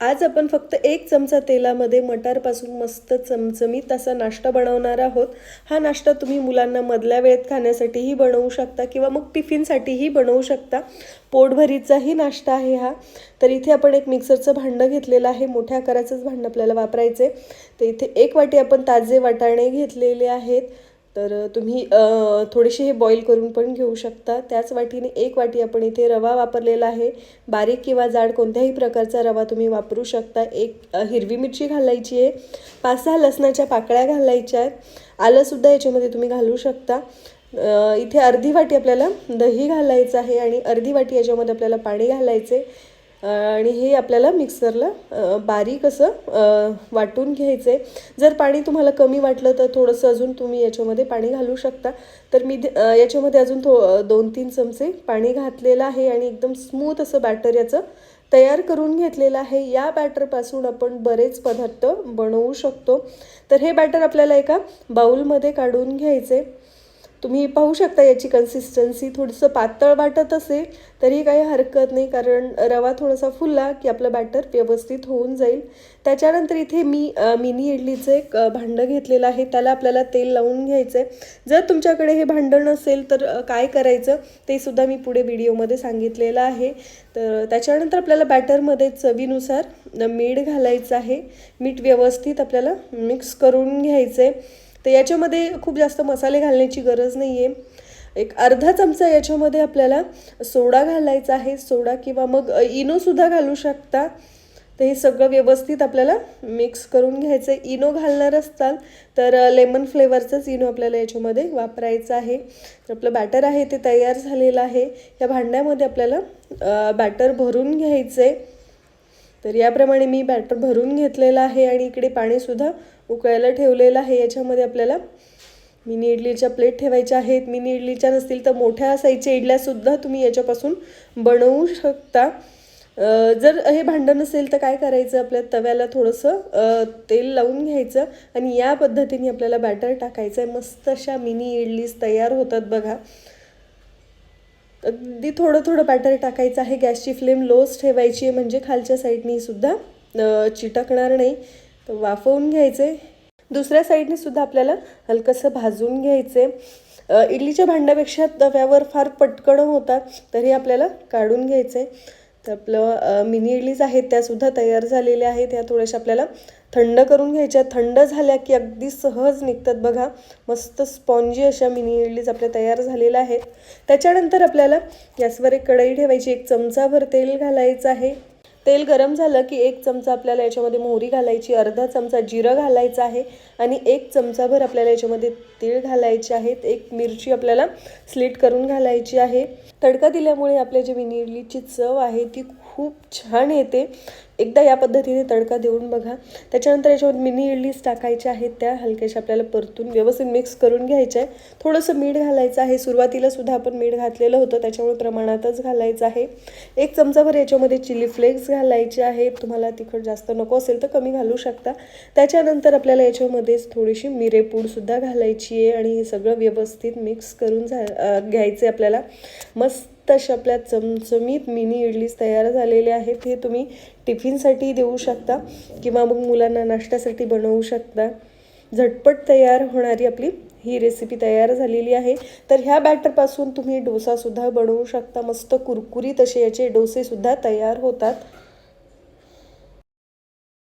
आज आपण फक्त एक चमचा तेलामध्ये मटारपासून मस्त चमचमीत असा नाश्ता बनवणार आहोत. हा नाश्ता तुम्ही मुलांना मधल्या वेळेत खाण्यासाठीही बनवू शकता किंवा मग टिफिनसाठीही बनवू शकता. पोटभरीचाही नाश्ता आहे हा. तर इथे आपण एक मिक्सरचं भांडं घेतलेलं आहे. मोठ्या आकाराचंच भांडं आपल्याला वापरायचं आहे तर इथे एक वाटी आपण ताजे वाटाणे घेतलेले आहेत. तर तुम्ही थोडेसे हे बॉईल करून पण घेऊ शकता. त्याच वाटीने एक वाटी आपण इथे रवा वापरलेला आहे. बारीक किंवा जाड कोणत्याही प्रकारचा रवा तुम्ही वापरू शकता. एक हिरवी मिरची घालायची आहे. पाच सहा लसणाच्या पाकळ्या घालायच्या आहेत. आलंसुद्धा याच्यामध्ये तुम्ही घालू शकता. इथे अर्धी वाटी आपल्याला दही घालायचं आहे आणि अर्धी वाटी याच्यामध्ये आपल्याला पाणी घालायचे आणि हे आपल्याला मिक्सरला बारीक असं वाटून घ्यायचं आहे जर पाणी तुम्हाला कमी वाटलं तर थोडंसं अजून तुम्ही याच्यामध्ये पाणी घालू शकता. तर मी याच्यामध्ये अजून थो दोन तीन चमचे पाणी घातलेलं आहे आणि एकदम स्मूथ असं बॅटर याचं तयार करून घेतलेलं आहे. या बॅटरपासून आपण बरेच पदार्थ बनवू शकतो. तर हे बॅटर आपल्याला एका बाऊलमध्ये काढून घ्यायचे तुम्ही पाहू शकता याची कन्सिस्टन्सी थोडंसं पातळ वाटत असेल तरी काही हरकत नाही कारण रवा थोडासा फुलला की आपलं बॅटर व्यवस्थित होऊन जाईल. त्याच्यानंतर इथे मी मिनी इडलीचं एक भांडं घेतलेलं आहे. त्याला आपल्याला तेल लावून घ्यायचं आहे जर तुमच्याकडे हे भांडं नसेल तर काय करायचं ते सुद्धा मी पुढे व्हिडिओमध्ये सांगितलेलं आहे. तर त्याच्यानंतर आपल्याला बॅटरमध्ये चवीनुसार मीठ घालायचं आहे. मीठ व्यवस्थित आपल्याला मिक्स करून घ्यायचं आहे तर याच्यामध्ये खूप जास्त मसाले घालण्याची गरज नाही आहे एक अर्धा चमचा याच्यामध्ये आपल्याला सोडा घालायचा आहे. सोडा किंवा मग इनोसुद्धा घालू शकता. तर हे सगळं व्यवस्थित आपल्याला मिक्स करून घ्यायचं आहे इनो घालणार असताल तर लेमन फ्लेवरचंच इनो आपल्याला याच्यामध्ये वापरायचं आहे. तर आपलं बॅटर आहे ते तयार झालेलं आहे. या भांड्यामध्ये आपल्याला बॅटर भरून घ्यायचं आहे तर याप्रमाणे मी बॅटर भरून घेतलेलं आहे आणि इकडे पाणीसुद्धा उकळायला ठेवलेलं आहे. याच्यामध्ये आपल्याला मिनी इडलीच्या प्लेट ठेवायच्या आहेत. मिनी इडलीच्या नसतील तर मोठ्या साईजच्या इडल्यासुद्धा तुम्ही याच्यापासून बनवू शकता. जर हे भांडं नसेल तर काय करायचं? आपल्या तव्याला थोडंसं तेल लावून घ्यायचं आणि या पद्धतीने आपल्याला बॅटर टाकायचं आहे. मस्त अशा मिनी इडलीज तयार होतात बघा. अगदी थोडं थोडं बॅटर टाकायचं आहे. गॅसची फ्लेम लोच ठेवायची आहे. म्हणजे खालच्या साईडनी सुद्धा चिटकणार नाही. तर वाफवून घ्यायचे. दुसऱ्या साईडने सुद्धा आपल्याला हलकंसं भाजून घ्यायचे. इडलीच्या भांड्यापेक्षा तव्यावर फार पटकन होतात तरी आपल्याला काढून घ्यायचं. आहे तर आपलं मिनी इडलीज आहेत त्यासुद्धा तयार झालेल्या आहेत. ह्या थोड्याशा आपल्याला थंड करून घ्यायच्या. थंड झाल्या की अगदी सहज निघतात बघा. मस्त स्पॉन्जी अशा मिनी इडलीज आपल्या तयार झालेल्या आहेत. त्याच्यानंतर आपल्याला गॅसवर एक कढई ठेवायची. एक चमचाभर तेल घालायचं आहे. तेल गरम झालं की एक चमचा आपल्याला याच्यामध्ये मोहरी घालायची अर्धा चमचा जिरं घालायचं आहे आणि एक चमचाभर आपल्याला याच्यामध्ये तीळ घालायचे आहेत. एक मिरची आपल्याला स्लीट करून घालायची आहे. तडका दिल्यामुळे आपल्या जी विनिरलीची चव आहे ती खूप छान येते. एकदा या पद्धतीने तडका देऊन बघा. त्याच्यानंतर याच्यामध्ये मिनी इडलीज टाकायच्या आहेत त्या. हलक्याशा आपल्याला परतून व्यवस्थित मिक्स करून घ्यायच्या. आहे थोडंसं मीठ घालायचं आहे. सुरुवातीला सुद्धा आपण मीठ घातलेलं होतं. त्याच्यामुळे प्रमाणातच घालायचं आहे. एक चमचाभर याच्यामध्ये चिली फ्लेक्स घालायचे आहेत. तुम्हाला तिखट जास्त नको असेल तर कमी घालू शकता. त्याच्यानंतर आपल्याला याच्यामध्येच थोडीशी मिरेपूडसुद्धा घालायची आहे. आणि हे सगळं व्यवस्थित मिक्स करून झा घ्यायचं आहे आपल्याला. मस्त मस्त अशा आपल्या चमचमीत मिनी इडलीज तयार झालेल्या आहेत. हे तुम्ही टिफिनसाठी देऊ शकता किंवा मग मुलांना नाश्त्यासाठी बनवू शकता. झटपट तयार होणारी आपली ही रेसिपी तयार झालेली आहे. तर ह्या बॅटरपासून तुम्ही डोसासुद्धा बनवू शकता. मस्त कुरकुरीत असे याचे डोसेसुद्धा तयार होतात.